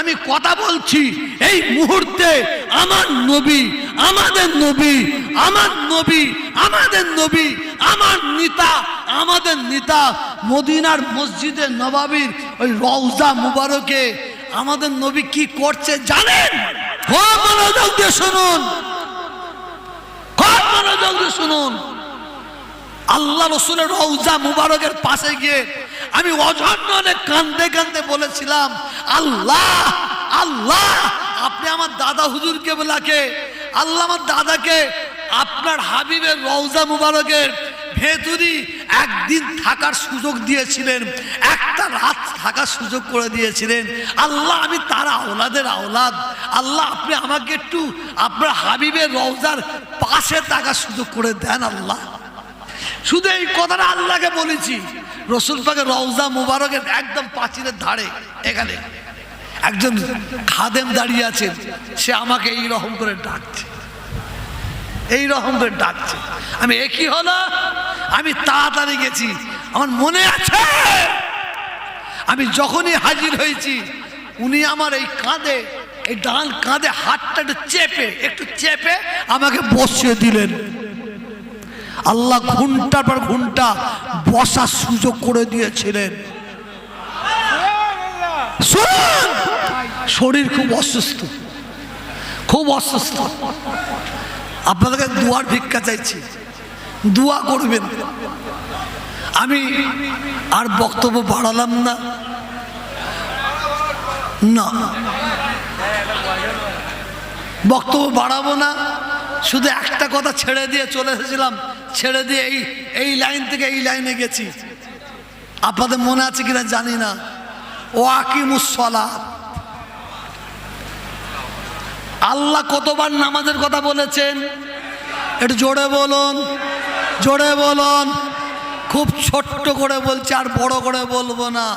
আমি কথা বলছি, এই মুহূর্তে আমার নবী, আমাদের নবী, আমার নবী, আমাদের নবী, আমার নেতা, আমাদের নেতা মদিনার মসজিদে নবাবির ওই রওজা মুবারকে আমাদের নবী কি করছে জানেন? শুনুন। শুনুন। আল্লাহ রসুলের রৌজা মুবারকের পাশে গিয়ে আমি অজন্য অনেক কান্দে কান্দে বলেছিলাম, আল্লাহ আল্লাহ, আপনি আমার দাদা হুজুরকে বলাকে, আল্লাহ আমার দাদাকে, আপনার হাবিবের রৌজা মুবারকের ভেতরি একদিন থাকার সুযোগ দিয়েছিলেন, একটা রাত থাকার সুযোগ করে দিয়েছিলেন। আল্লাহ, আমি তার আওলাদের আওলাদ, আল্লাহ, আপনি আমাকে একটু আপনার হাবিবের রৌজার পাশে থাকার সুযোগ করে দেন, আল্লাহ। শুধু এই কথাটা আল্লাহকে বলেছি। রসুল পাকে রওজা মুবারকের একদম পাঁচিলের ধারে, এখানে। একজন খাদেম দাঁড়িয়ে আছেন সে আমাকে এই রকম করে ডাকছে। এই রকম করে ডাকছে। আমি একই হলো? আমি তাড়াতাড়ি গেছি। আমার মনে আছে। আমি যখনই হাজির হয়েছি, উনি আমার এই কাঁধে, এই ডান কাঁধে হাতটা একটু চেপে একটু চেপে আমাকে বসিয়ে দিলেন। আল্লাহ ঘণ্টার পর ঘণ্টা বসার সুযোগ করে দিয়েছিলেন। শরীর খুব অসুস্থ খুব অসুস্থ। আপনাদেরকে দুয়ার ভিক্ষা চাইছি, দুয়া করবেন। আমি আর বক্তব্য বাড়ালাম না। না। বক্তব্য বাড়াবো না, শুধু একটা কথা ছেড়ে দিয়ে চলে এসেছিলাম ছেড়ে দিয়ে এই এই লাইন থেকে এই লাইনে গেছি। আপনাদের মনে আছে কিনা জানি না। ও আকিমুসলা আল্লাহ কতবার নামাজের কথা বলেছেন? একটু জোরে বলুন জোরে বলুন। খুব ছোট্ট করে বলছে, আর বড় করে বলব না।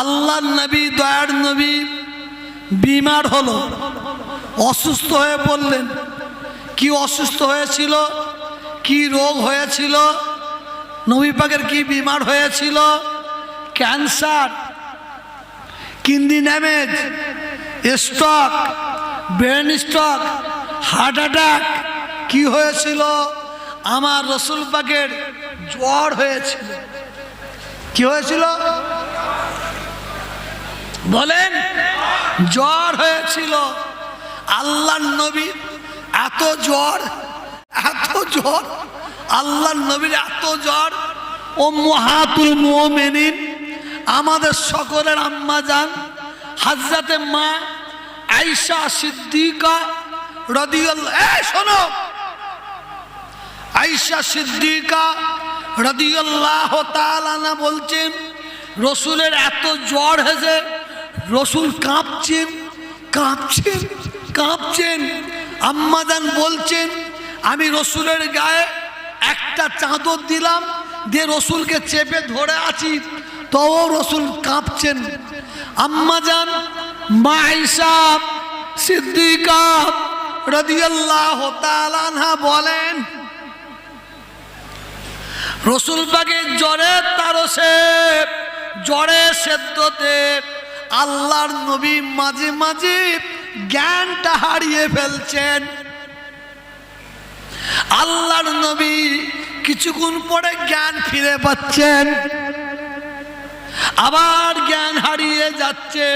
আল্লাহ নবী, দয়ার নবী, বিমার হলো, অসুস্থ হয়ে পড়লেন। কি অসুস্থ হয়েছিল? কি রোগ হয়েছিল? নবী পাকের কি বিমার হয়েছিল? Cancer, kidney damage, stroke, brain stroke, heart attack, কি হয়েছিল? আমার রসুল পাকের জ্বর হয়েছিল। কি হয়েছিল? বলেন, জ্বর হয়েছিল। আল্লাহ নবী এত জ্বর এত জ্বর আল্লাহ নবীর এত জ্বর। ও মহাতুল মোমেনিন, আমাদের সকলের আম্মা যান হাজরাতে মা আইসা সিদ্দিকা রদিউল্লাহ এই শোনো। আইসা সিদ্দিকা রদিউল্লাহ তাআলা বলছেন, রসুলের এত জ্বর হয়েছে, রসুল কাঁপছেন কাঁপছেন কাঁপছেন। আম্মাদান বলছেন, আমি রসুলের গায়ে একটা চাদর দিলাম, দিয়ে রসুলকে চেপে ধরে আছি তবু রসুল কাঁপছেন। আম্মাজান মা হিসাব সিদ্দিকা রদিয়াল্লাহ তালানহা বলেন, রসুল পাকের জ্বরে তারসে, জ্বরে সেদ্ধতে আল্লাহর নবী মাঝে মাঝে জ্ঞানটা হারিয়ে ফেলছেন। আল্লাহর নবী কিছুক্ষণ পরে জ্ঞান ফিরে পাচ্ছেন। আবার জ্ঞান হারিয়ে যাচ্ছে,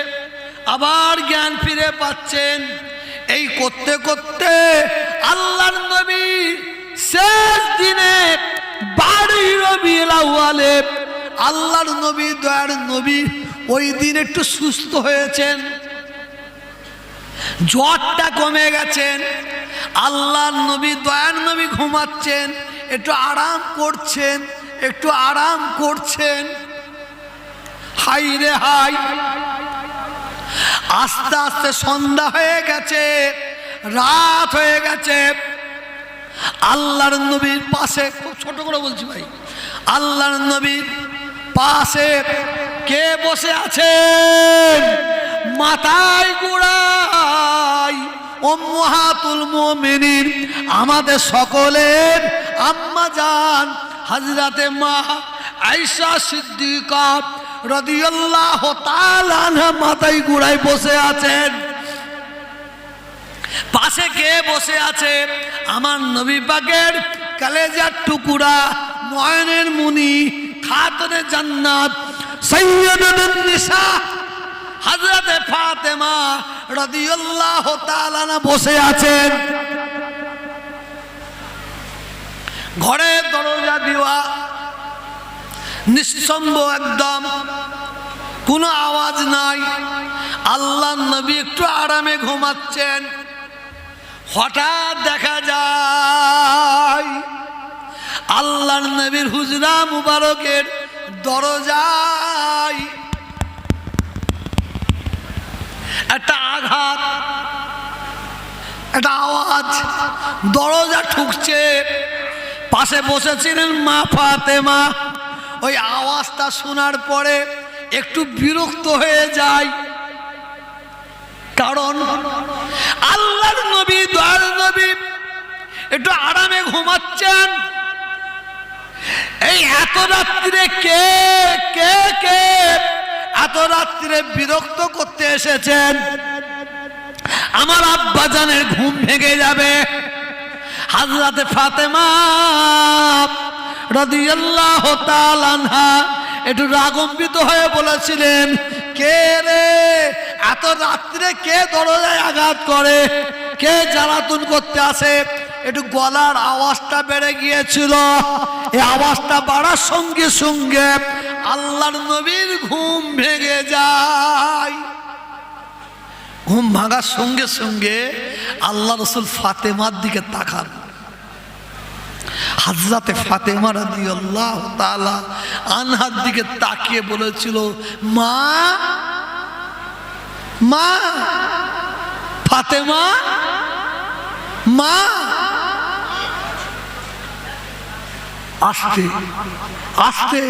আবার জ্ঞান ফিরে পাচ্ছেন। এই করতে করতে আল্লাহর নবী শেষ দিনে আল্লাহর নবী, দয়ার নবী ওই দিন একটু সুস্থ হয়েছেন। জ্বরটা কমে গেছেন, আল্লাহর নবী, দয়ার নবী ঘুমাচ্ছেন, একটু আরাম করছেন, একটু আরাম করছেন। হাই রে হাই। আস্তে আস্তে সন্ধ্যা হয়ে গেছে, রাত হয়ে গেছে। আল্লাহর নবীর পাশে, খুব ছোট করে বলছি ভাই, আল্লাহর নবীর পাশে কে বসে আছেন? মাথায় গুড়াই ওম্মাহাতুল মুমিনিন, আমাদের সকলের আম্মা জান হাজরাতে মা আয়েশা সিদ্দিকা রদিয়াল্লাহ তাআলা মাথায় গুড়ায় বসে আছেন। পাশে কে বসে আছে? আমার নবী পাকের কালেজার টুকুরা নয়নের মুনি খাতনে জান্নাত সৈয়দুন নিসা হযরতে ফাতেমা রাদিয়াল্লাহু তাআলা না বসে আছেন। ঘরের দরজা দেওয়া নিঃসম্ভ একদম, কোনো আওয়াজ নাই। আল্লাহ নবী একটু আরামে ঘুমাচ্ছেন। হঠাৎ দেখা যায়, আল্লাহর নবীর হুজরা মুবারকের দরজায় একটা আঘাত, একটা আওয়াজ, দরজা ঠুকছে। পাশে বসেছিলেন মা ফাতেমা। ওই আওয়াজটা শোনার পরে একটু বিরক্ত হয়ে যায়। কারণ আল্লাহর নবী, দয়াল নবী একটু আরামে ঘুমাচ্ছেন। এই এত রাত্রিরে কে কে কে এত রাত্রিরে বিরক্ত করতে এসেছেন। আমার আব্বাজানের ঘুম ভেঙে যাবে। হাজরাতে ফাতেমা রাদিয়াল্লাহু তাআলা আনহা একটু রাগম্বিত হয়ে বলেছিলেন, কে রে? এত রাত্রে কে দরজায় আঘাত করে? কে জ্বালাতন করতে আসে? একটু গলার আওয়াজটা বেড়ে গিয়েছিল। এই আওয়াজটা বাড়ার সঙ্গে সঙ্গে আল্লাহর নবীর ঘুম ভেঙে যায়। ঘুম ভাঙার সঙ্গে সঙ্গে আল্লাহ রসুল ফাতেমার দিকে তাকান। হাজরাতে ফাতেমা রাদি আল্লাহ তালা আনহার দিকে তাকিয়ে বলেছিল, মা মা, ফাতেমা, মা আসতে আসতে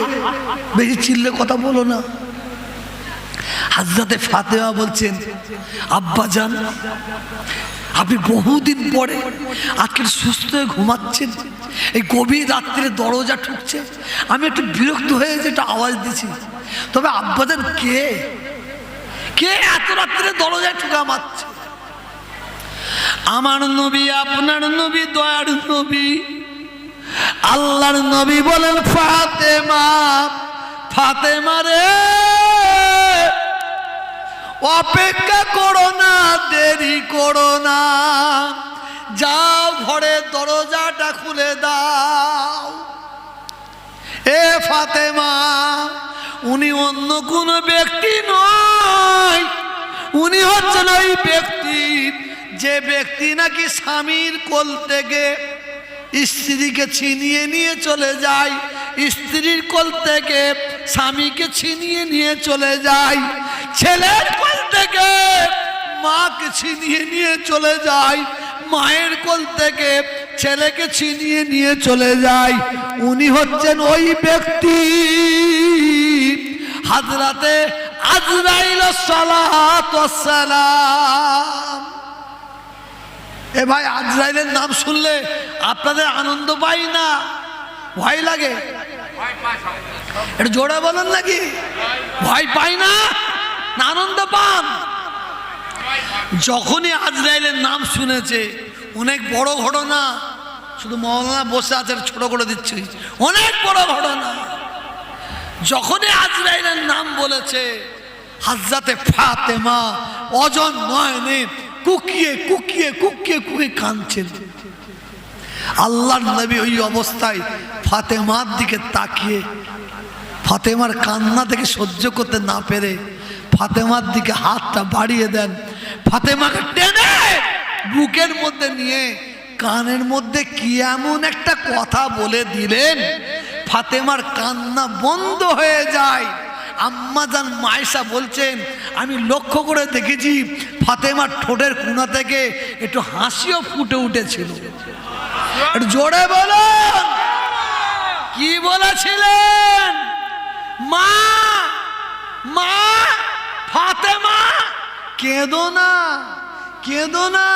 বেশি চিল্লে কথা বলো না। হাজরাতে ফাতেমা বলছেন, আব্বা যান, আপনি বহুদিন পরে আজকে সুস্থ হয়ে ঘুমাচ্ছেন। এই গভীর রাত্রে দরজা ঠুকছে। আমি একটু বিরক্ত হয়ে যে একটা আওয়াজ দিছি তবে আব্বাজান কে? কে এত রাত্রে দরজায় ঠুকা মারছে? আমার নবী, আপনার নবী, দয়ার নবী আল্লাহর নবী বলেন, ফাতেমা ফাতেমা রে, অপেক্ষা করো না, দেরি করো না। যাও ঘরে দরজাটা খুলে দাও। এ ফাতেমা, উনি অন্য কোনো ব্যক্তি নয়। উনি হচ্ছেন ওই ব্যক্তি, যে ব্যক্তি নাকি স্বামীর কোল থেকে স্ত্রীকে ছিনিয়ে নিয়ে চলে যায়। স্ত্রীর কোল থেকে স্বামীকে ছিনিয়ে নিয়ে চলে যায়। ছেলের কোল থেকে মাকে ছিনিয়ে নিয়ে চলে যায়। মায়ের কোল থেকে ছেলেকে ছিনিয়ে নিয়ে চলে যায়। উনি হচ্ছেন ওই ব্যক্তি। হাজরাতে আজরাইল সালাম এ ভাই, আজরাইলের নাম শুনলে আপনাদের আনন্দ পাই না? ভয় লাগে। এটা জোরে বলেন নাকি? ভয় পাই না? আনন্দ পান? যখনই আজরাইলের নাম শুনেছে, অনেক বড় ঘটনা, শুধু মৌলানা বসে আছে ছোট করে দিচ্ছি। অনেক বড় ঘটনা। যখনই আজরাইলের নাম বলেছে, হাজরাতে ফাতেমা অজন নয়নে কুকিয়ে কুকিয়ে কুকিয়ে কুকিয়ে কাঁদছেন। আল্লাহর নবী ওই অবস্থায় ফাতেমার দিকে তাকিয়ে, ফাতেমার কান্না থেকে সহ্য করতে না পেরে ফাতেমার দিকে হাতটা বাড়িয়ে দেন। ফাতেমাকে টেনে বুকের মধ্যে নিয়ে কানের মধ্যে কি এমন একটা কথা বলে দিলেন? ফাতেমার কান্না বন্ধ হয়ে যায়। আম্মাজান মায়েশা বলছেন, আমি লক্ষ্য করে দেখেছি, ফাতেমার ঠোঁটের কোনা থেকে একটু হাসিও ফুটে উঠেছিল। একটু জোরে বলুন। কি বলেছিলেন? মা মা, ফাতেমা, কেঁদো না কেঁদো না।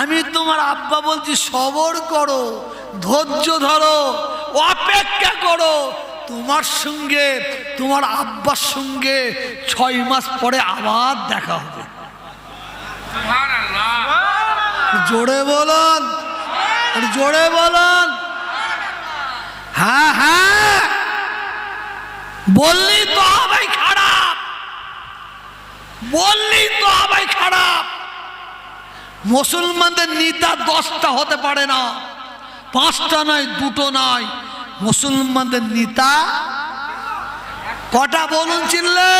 আমি তোমার আব্বা বলছি, সবর করো, ধৈর্য ধরো, অপেক্ষা করো তোমার সঙ্গে তোমার আব্বার সঙ্গে ছয় মাস পরে আবার দেখা হবে। জোরে বলুন জোরে বলুন। হ্যাঁ হ্যাঁ। বললি তো হবে খারাপ। বললি তো হবে খারাপ। মুসলমানদের নেতা দশটা হতে পারে না পাঁচটা নয় দুটো নয়। মুসলমানদের নেতা, কটা বলুন চিনলে?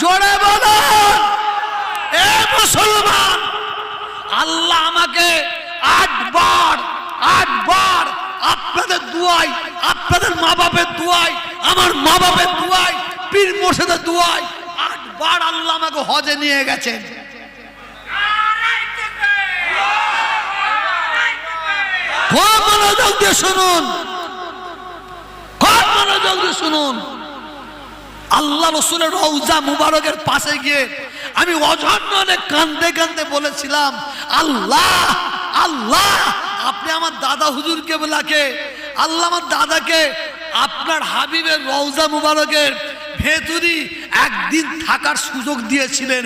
জোরে বলুন। এ মুসলমান, আল্লাহ আমাকে আটবার আটবার আপনাদের দুয়াই আপনাদের মা বাপের দুয়াই আমার মা বাপের দুয়াই পীর মোর্শেদের দুয়াই আটবার আল্লাহ আমাকে হজে নিয়ে গেছেন। খুব মনোযোগ দিয়ে শুনুন। মনোযোগ দিয়ে শুনুন। আল্লাহ রসুলের রৌজা মুবারকের পাশে গিয়ে আমি অঝর্ণনে কান্দে কান্দে বলেছিলাম, আল্লাহ আল্লাহ, আপনি আমার দাদা হুজুরকে বলাকে, আল্লাহ আমার দাদাকে, আপনার হাবিবের রৌজা মুবারকের ভেতরি একদিন থাকার সুযোগ দিয়েছিলেন,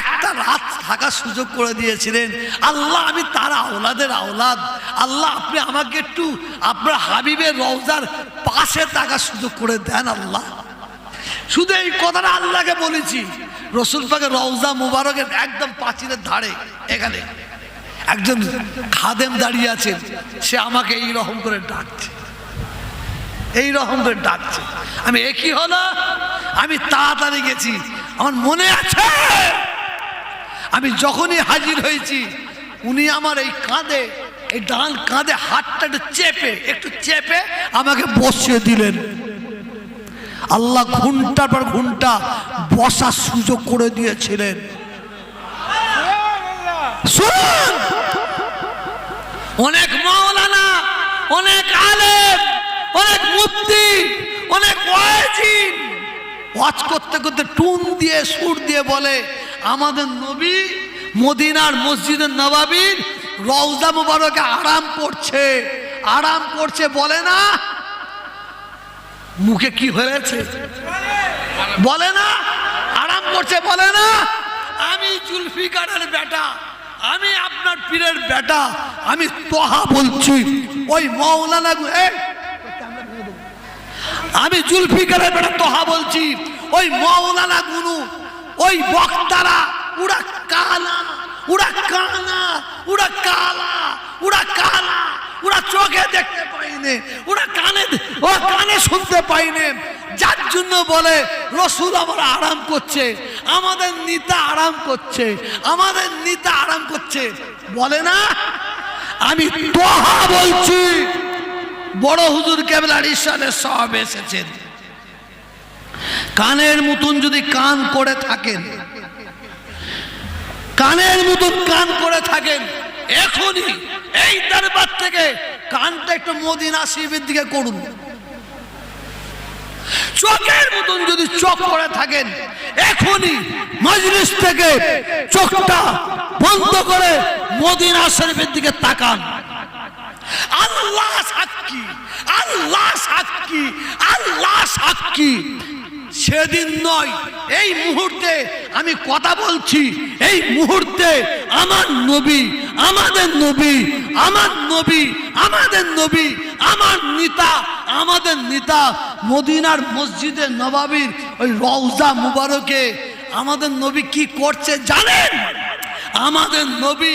একটা রাত থাকার সুযোগ করে দিয়েছিলেন। আল্লাহ, আমি তার আওলাদের আওলাদ। আল্লাহ, আপনি আমাকে একটু আপনার হাবিবের রৌজার পাশে থাকার সুযোগ করে দেন আল্লাহ। শুধু এই কথাটা আল্লাহকে বলেছি। রসুল পাকে রওজা মুবারকের একদম পাঁচিলের ধারে, এখানে। একজন খাদেম দাঁড়িয়ে আছেন সে আমাকে এই রকম করে ডাকছে। এই রকম করে ডাকছে। আমি একই হলো? আমি তাড়াতাড়ি গেছি। আমার মনে আছে। আমি যখনই হাজির হয়েছি, উনি আমার এই কাঁধে, এই ডান কাঁধে হাতটা একটু চেপে একটু চেপে আমাকে বসিয়ে দিলেন। আল্লাহ ঘণ্টার পর ঘণ্টা বসার সুযোগ করে দিয়েছিলেন। অনেক মাওলানা, অনেক আলেম, অনেক মুফতি, অনেক ওয়াজিন ওয়াজ করতে করতে টুন দিয়ে, সুর দিয়ে বলে, আমাদের নবী মদিনার মসজিদের নবাবির রওজা মুবারকে আরাম করছে। আরাম করছে বলে না? মুখে কি হয়েছে? বলে না? আরাম করছে বলে না? আমি জুলফিকারের বেটা, আমি আপনার পীরের বেটা, আমি তোহা বলছি। ওই মৌলানা আমি জুলফিকারের বেটা তোহা বলছি। ওই মৌলানা গুনু, ওই বক্তারা, উড়া কালা, উড়া কানা, উড়া কালা উড়া কালা ওরা চোখে দেখতে পাইনি ওরা কানে ওরা কানে শুনতে পাইনি। যার জন্য বলে, রসুল আমার আরাম করছে, আমাদের নিতা আরাম করছে, আমাদের নিতা আরাম করছে। বলে না, আমি তোহা বলছি। বড় হুজুর কেবলার ঈশ্বরের সব এসেছেন। কানের মতন যদি কান করে থাকেন, কানের মতন কান করে থাকেন, এখনই এই দরবার থেকে কানটা একটু মদিনা শিবের দিকে করুন। চোখের মতন যদি চোখ করে থাকেন, এখনই মজলিস থেকে চোখটা বন্ধ করে মদিনা শরীফের দিকে তাকান। আল্লাহ সাক্ষী আল্লাহ সাক্ষী আল্লাহ সাক্ষী। সেদিন নয়, এই মুহূর্তে আমি কথা বলছি, এই মুহূর্তে আমার নবী, আমাদের নবী, আমার নবী, আমাদের নবী, আমার নেতা, আমাদের নেতা মদিনার মসজিদের নবাবির ওই রওজা মুবারকে আমাদের নবী কি করছে জানেন? আমাদের নবী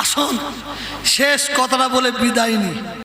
আসুন। শেষ কথাটা বলে বিদায় নি